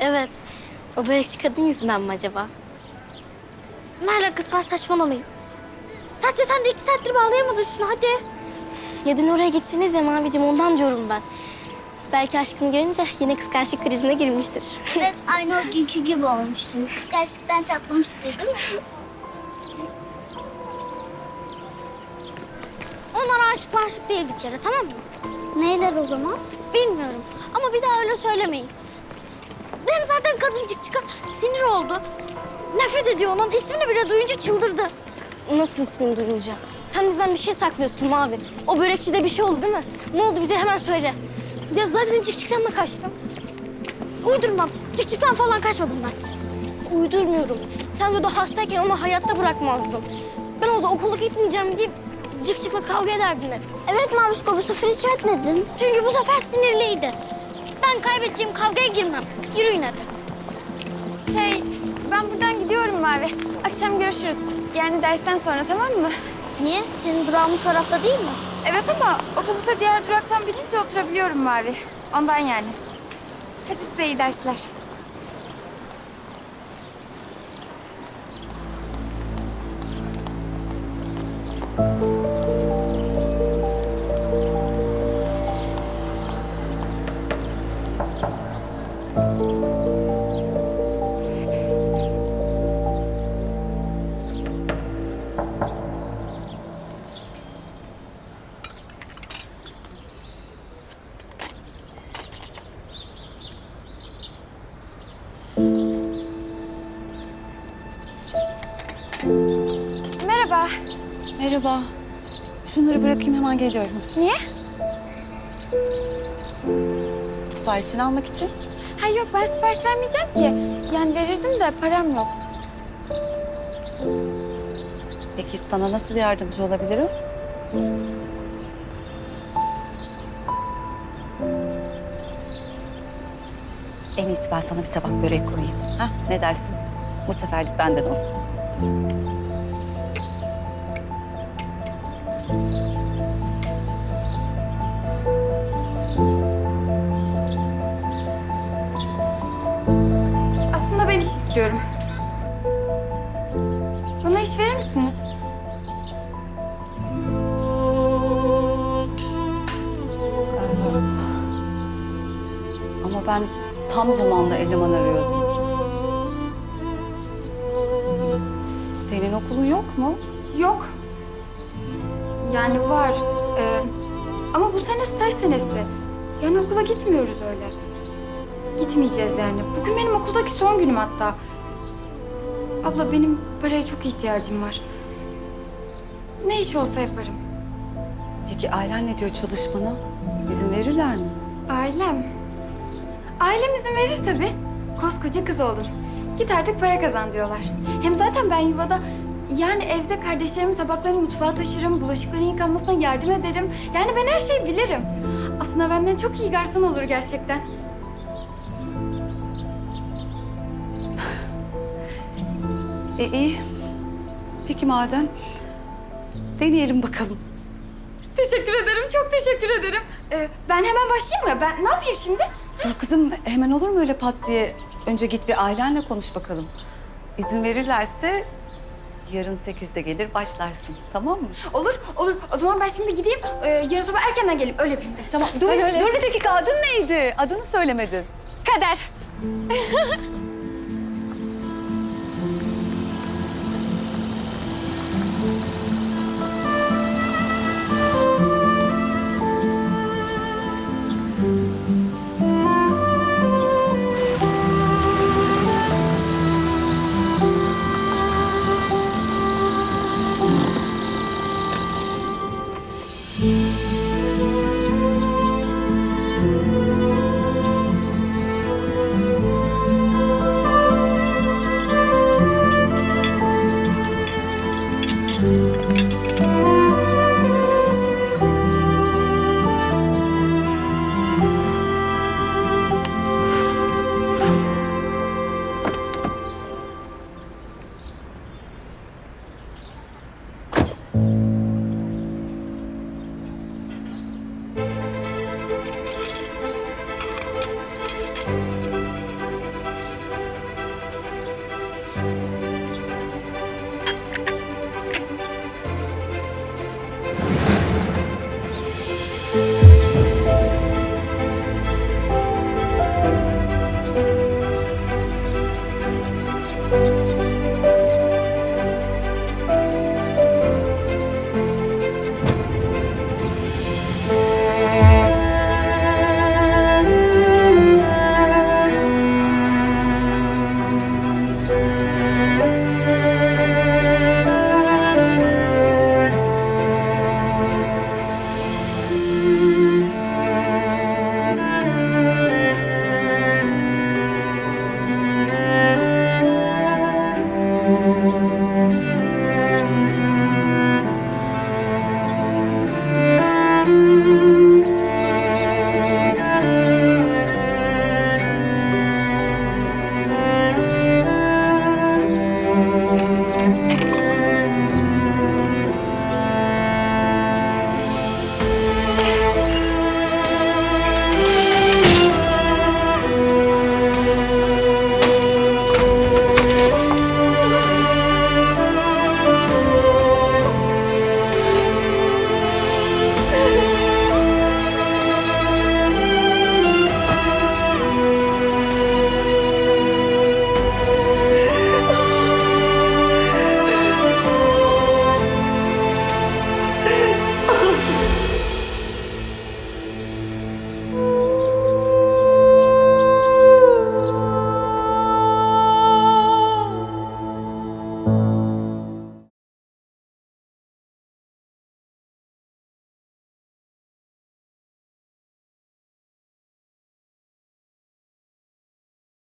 Evet. O börekçi kadın yüzünden mi acaba? Ne alakası var saçmalamayın. Sadece sen de iki saattir bağlayamadın şunu hadi. Ya dün oraya gittiniz ya Mavicim ondan diyorum ben. Belki aşkını görünce yine kıskançlık krizine girmiştir. Evet aynı o günkü gibi olmuşsun. Kıskançlıktan çatlamıştır değil mi? Onlar aşık maşık değil bir kere tamam mı? Neyler o zaman? Bilmiyorum ama bir daha öyle söylemeyin. Hem zaten kadıncık çıkar sinir oldu. Nefret ediyor onun ismini bile duyunca çıldırdı. Nasıl ismini duyunca? Sen bizden bir şey saklıyorsun Mavi. O börekçide bir şey oldu değil mi? Ne oldu bize hemen söyle. Ya zaten Cikcik'ten de kaçtım. Uydurmam. Cikcik'ten falan kaçmadım ben. Uydurmuyorum. Sen de hastayken onu hayatta bırakmazdın. Ben orada okula gitmeyeceğim deyip Cikcik'le kavga ederdin hep. Evet Mavuşko bu sefer hiç etmedin. Çünkü bu sefer sinirliydi. Ben kaybedeceğim kavgaya girmem. Yürüyün hadi. Şey, ben buradan gidiyorum Mavi. Akşam görüşürüz. Yani dersten sonra tamam mı? Niye? Senin durağın bu tarafta değil mi? Evet ama otobüse diğer duraktan binince oturabiliyorum Mavi. Ondan yani. Hadi size iyi dersler. Merhaba. Merhaba. Şunları bırakayım hemen geliyorum. Niye? Siparişini almak için. Ha yok ben sipariş vermeyeceğim ki. Yani verirdim de param yok. Peki sana nasıl yardımcı olabilirim? En iyisi ben sana bir tabak börek koyayım. Ha, ne dersin? Bu seferlik benden olsun. Aslında ben iş istiyorum. Bana iş verir misiniz? Ama ben tam zamanlı eleman arıyordum. Senin okulun yok mu? Yok. Yani var. Ee, ama bu sene staj senesi. Yani okula gitmiyoruz öyle. Gitmeyeceğiz yani. Bugün benim okuldaki son günüm hatta. Abla benim paraya çok ihtiyacım var. Ne iş olsa yaparım. Peki ailen ne diyor çalışmana? İzin verirler mi? Ailem. Ailem izin verir tabii. Koskoca kız oldun. Git artık para kazan diyorlar. Hem zaten ben yuvada yani evde kardeşlerimin tabaklarını mutfağa taşırım, bulaşıkların yıkanmasına yardım ederim. Yani ben her şeyi bilirim. Aslında benden çok iyi garson olur gerçekten. E iyi. Peki madem deneyelim bakalım. Teşekkür ederim, çok teşekkür ederim. Ee, ben hemen başlayayım mı? Ben ne yapayım şimdi? Dur kızım hemen olur mu öyle pat diye? Önce git bir ailenle konuş bakalım. İzin verirlerse yarın sekizde gelir başlarsın. Tamam mı? Olur, olur. O zaman ben şimdi gideyim. Ee, yarın sabah erkenden geleyim. Öyle yapayım. Tamam. Dur, dur bir dakika adın neydi? Adını söylemedin. Kader.